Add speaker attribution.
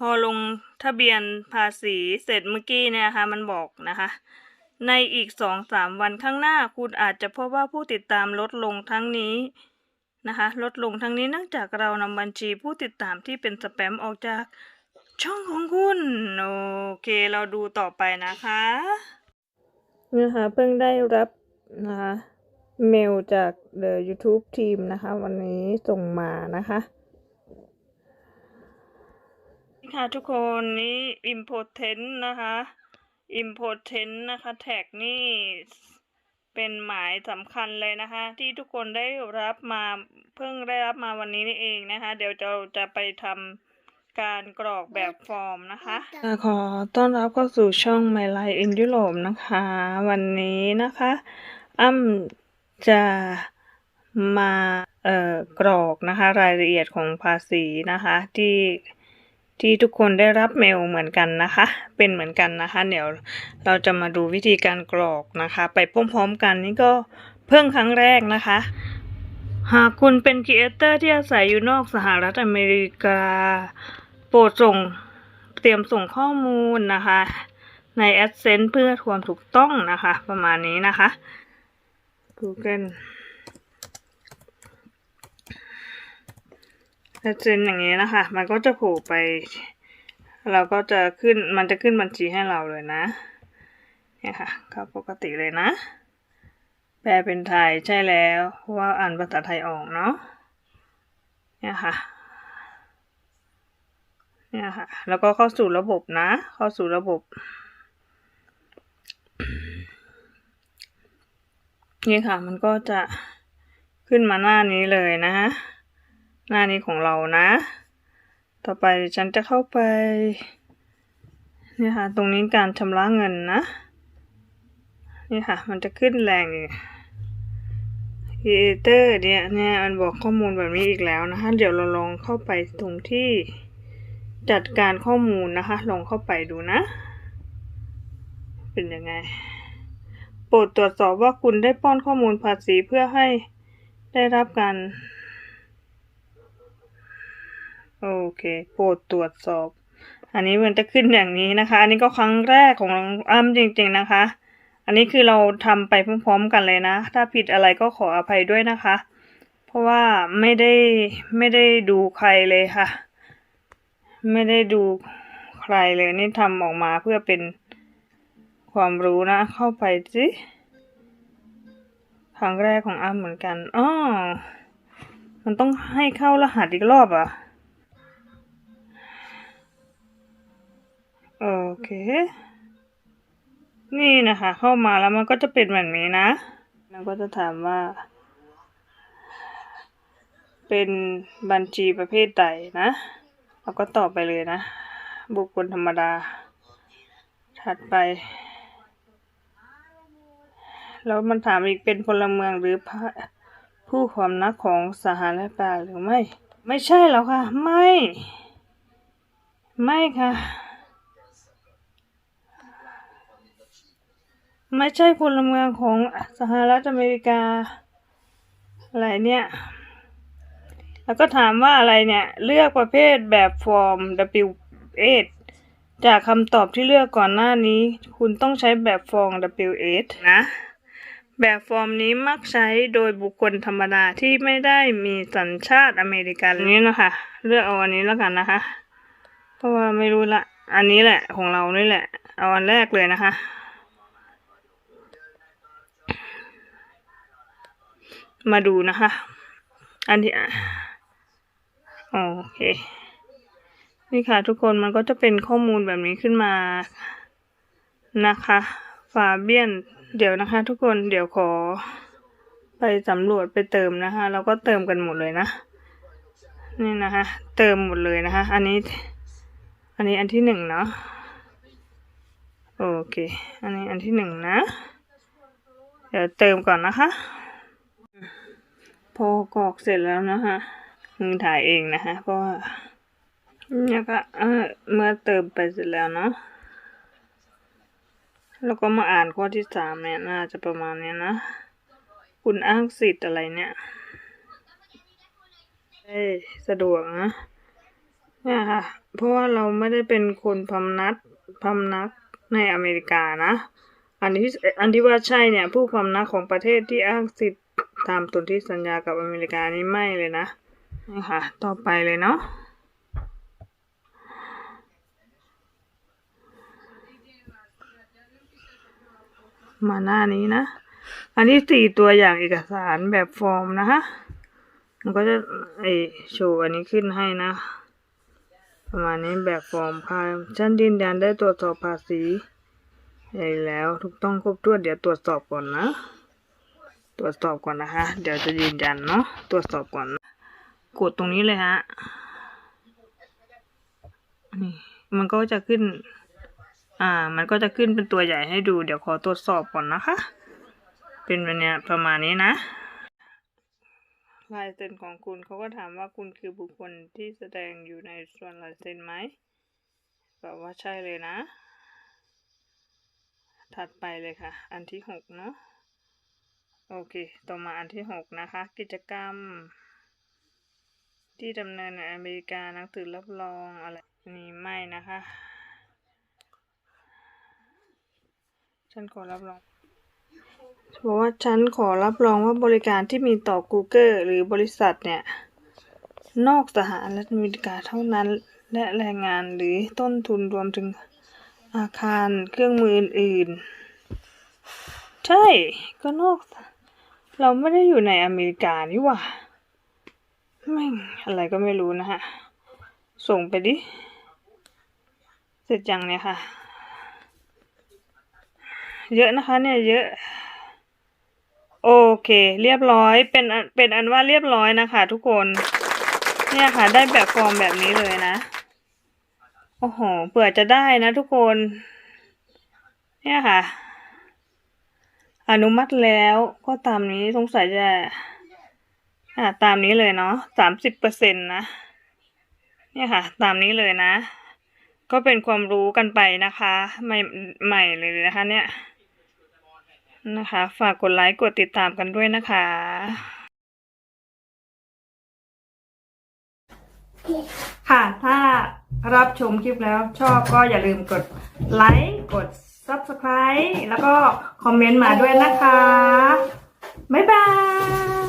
Speaker 1: พอลงทะเบียนภาษีเสร็จเมื่อกี้เนี่ยนะคะมันบอกนะคะ ในอีกสองสามวันข้างหน้าคุณอาจจะพบว่าผู้ติดตามลดลงทั้งนี้นะคะ ลดลงทั้งนี้เนื่องจากเรานำบัญชีผู้ติดตามที่เป็นสแปมออกจากช่องของคุณ โอเคเราดูต่อไปนะคะนะคะเพิ่งได้รับนะคะเมลจาก The YouTube Team นะคะ วันนี้ส่งมานะคะ ค่ะทุกคนนี่ important นะคะ important นะคะแท็กนี่เป็นหมายสำคัญเลยนะคะ ที่ทุกคนได้รับมาเพิ่งได้รับมาวันนี้นี่เองนะคะ เดี๋ยวเราจะไปทำการกรอกแบบฟอร์มนะคะขอต้อนรับเข้าสู่ช่อง My Life in Europe นะคะ วันนี้นะคะอ้ำจะมาเอ่อกรอกนะคะ รายละเอียดของภาษีนะคะที่ ที่ทุกคนได้รับเมลเหมือนกันนะคะ เป็นเหมือนกันนะคะ เดี๋ยวเราจะมาดูวิธีการกรอกนะคะ ไปพร้อมๆกันนี่ก็เพิ่งครั้งแรกนะคะ หากคุณเป็นครีเอเตอร์ที่อาศัยอยู่นอกสหรัฐอเมริกา โปรดส่งเตรียมส่งข้อมูลนะคะ ใน AdSense เพื่อความถูกต้องนะคะ ประมาณนี้นะคะ Google AdSense อย่างนี้นะคะ มันก็จะโผล่ไป เราก็จะขึ้น มันจะขึ้นบัญชีให้เราเลยนะ เนี่ยค่ะ ก็ปกติเลยนะ แปลเป็นไทยใช่แล้วเพราะว่าอ่านภาษาไทยออกเนาะ เนี่ยค่ะ เนี่ยค่ะ แล้วก็เข้าสู่ระบบนะ เข้าสู่ระบบ นี่ค่ะ มันก็จะขึ้นมาหน้านี้เลยนะฮะ หน้านี้ของเรานะ ต่อไปฉันจะเข้าไปนี่ค่ะ ตรงนี้การชำระเงินนะ นี่ค่ะ มันจะขึ้นแรงอยู่ Creator เนี่ยเนี่ยมันบอกข้อมูลแบบนี้อีกแล้วนะคะ เดี๋ยวเราลองเข้าไปตรงที่จัดการข้อมูลนะคะ ลองเข้าไปดูนะ เป็นยังไง โปรดตรวจสอบว่าคุณได้ป้อนข้อมูลภาษีเพื่อให้ได้รับการ โอเค โปรดตรวจสอบ อันนี้มันจะขึ้นอย่างนี้นะคะ อันนี้ก็ครั้งแรกของอ้ำจริง ๆนะคะ อันนี้คือเราทำไปพร้อมๆกันเลยนะ ถ้าผิดอะไรก็ขออภัยด้วยนะคะ เพราะว่าไม่ได้ไม่ได้ดูใครเลยค่ะ ไม่ได้ดูใครเลยนี่ทำออกมาเพื่อเป็นความรู้นะ เข้าไปสิครั้งแรกของอ้ำเหมือนกันอ๋อมันต้องให้เข้ารหัสอีกรอบอะ โอเค นี่นะคะ เข้ามาแล้วมันก็จะเป็นแบบนี้นะแล้วก็จะถามว่า เป็นบัญชีประเภทใดนะเราก็ตอบไปเลยนะ บุคคลธรรมดา ถัดไป แล้วมันถามอีกเป็นพลเมืองหรือผู้ความนักของสหรัฐหรือไม่ ไม่ใช่แล้วค่ะ ไม่ ไม่ค่ะ ไม่ใช่พลเมืองของสหรัฐอเมริกา อะไรเนี่ย แล้วก็ถามว่าอะไรเนี่ย เลือกประเภทแบบฟอร์ม W8 จากคำตอบที่เลือกก่อนหน้านี้ คุณต้องใช้แบบฟอร์ม W8 นะ แบบฟอร์มนี้มักใช้โดยบุคคลธรรมดาที่ไม่ได้มีสัญชาติอเมริกันนี้นะคะ เลือกเอาอันนี้แล้วกันนะคะ เพราะว่าไม่รู้ละ อันนี้แหละของเรานี่แหละ เอาอันแรกเลยนะคะ มาดูนะคะ อันที่โอเค นี่ค่ะทุกคนมันก็จะเป็นข้อมูลแบบนี้ขึ้นมานะคะฟาเบียน เดี๋ยวนะคะ ทุกคนเดี๋ยวขอไปสำรวจไปเติมนะคะเราก็เติมกันหมดเลยนะ นี่นะคะ เติมหมดเลยนะคะ อันนี้ อันนี้อันที่หนึ่งเนาะโอเค อันนี้อันที่หนึ่งนะ เดี๋ยวเติมก่อนนะคะ พอกรอกเสร็จแล้วนะคะมึงถ่ายเองนะคะเพราะว่าเนี่ยก็เออเมื่อเติมไปเสร็จแล้วเนาะแล้วก็มาอ่านข้อที่สามเนี่ยน่าจะประมาณเนี้ยนะ คุณอ้างสิทธิ์อะไรเนี่ยเอ้สะดวกนะเนี่ยค่ะ เพราะว่าเราไม่ได้เป็นคนพำนักพำนักในอเมริกานะ อันที่อันที่ว่าใช่เนี่ย ผู้พำนักของประเทศที่อ้างสิทธิ์ ตามสนธิสัญญากับอเมริกานี่ไม่เลยนะนี่ค่ะ ต่อไปเลยเนาะมาหน้านี้นะ อันที่สี่ตัวอย่างเอกสารแบบฟอร์มนะคะมันก็จะไอโชว์อันนี้ขึ้นให้นะ ประมาณนี้แบบฟอร์มค่ะฉันยืนยันได้ตรวจสอบภาษีใหญ่แล้วถูกต้องครบถ้วนเดี๋ยวตรวจสอบก่อนนะ ตรวจสอบก่อนนะคะ เดี๋ยวจะยืนยันเนาะ ตรวจสอบก่อน กดตรงนี้เลยฮะ นี่ มันก็จะขึ้น อ่า มันก็จะขึ้นเป็นตัวใหญ่ให้ดู เดี๋ยวขอตรวจสอบก่อนนะคะ เป็นแบบนี้ประมาณนี้นะลายเซ็นของคุณเขาก็ถามว่าคุณคือบุคคลที่แสดงอยู่ในส่วนลายเซ็นไหมบอกว่าใช่เลยนะ ถัดไปเลยค่ะ อันที่หกเนาะ โอเค ต่อมาอันที่หกนะคะ กิจกรรม ที่ดำเนินในอเมริกาหนังสือรับรองอะไรนี่ไม่นะคะ ฉันขอรับรองบอกว่าฉันขอรับรองว่าบริการที่มีต่อ Google หรือบริษัทเนี่ย นอกสหรัฐอเมริกาเท่านั้น และแรงงานหรือต้นทุนรวมถึงอาคารเครื่องมืออื่นๆใช่ ก็นอก เราไม่ได้อยู่ในอเมริกานี่หว่าแม่อะไรก็ไม่รู้นะฮะ ส่งไปดิ เสร็จยังเนี่ยค่ะ เยอะนะคะเนี่ยเยอะ โอเค เรียบร้อย เป็นอันเป็นอันว่าเรียบร้อยนะคะทุกคน เนี่ยค่ะ ได้แบบฟอร์มแบบนี้เลยนะ โอ้โห เผื่อจะได้นะทุกคน เนี่ยค่ะ อนุมัติแล้วก็ตามนี้สงสัยจะอ่าตามนี้เลยเนาะสามสิบเปอร์เซ็นต์นะ เนี่ยค่ะ ตามนี้เลยนะ ก็เป็นความรู้กันไปนะคะ ใหม่ใหม่เลยนะคะ เนี่ยนะคะ ฝากกดไลค์กดติดตามกันด้วยนะคะค่ะ ถ้ารับชมคลิปแล้วชอบก็อย่าลืมกดไลค์ กด Subscribe แล้วก็คอมเมนต์มาด้วยนะคะ บ๊ายบาย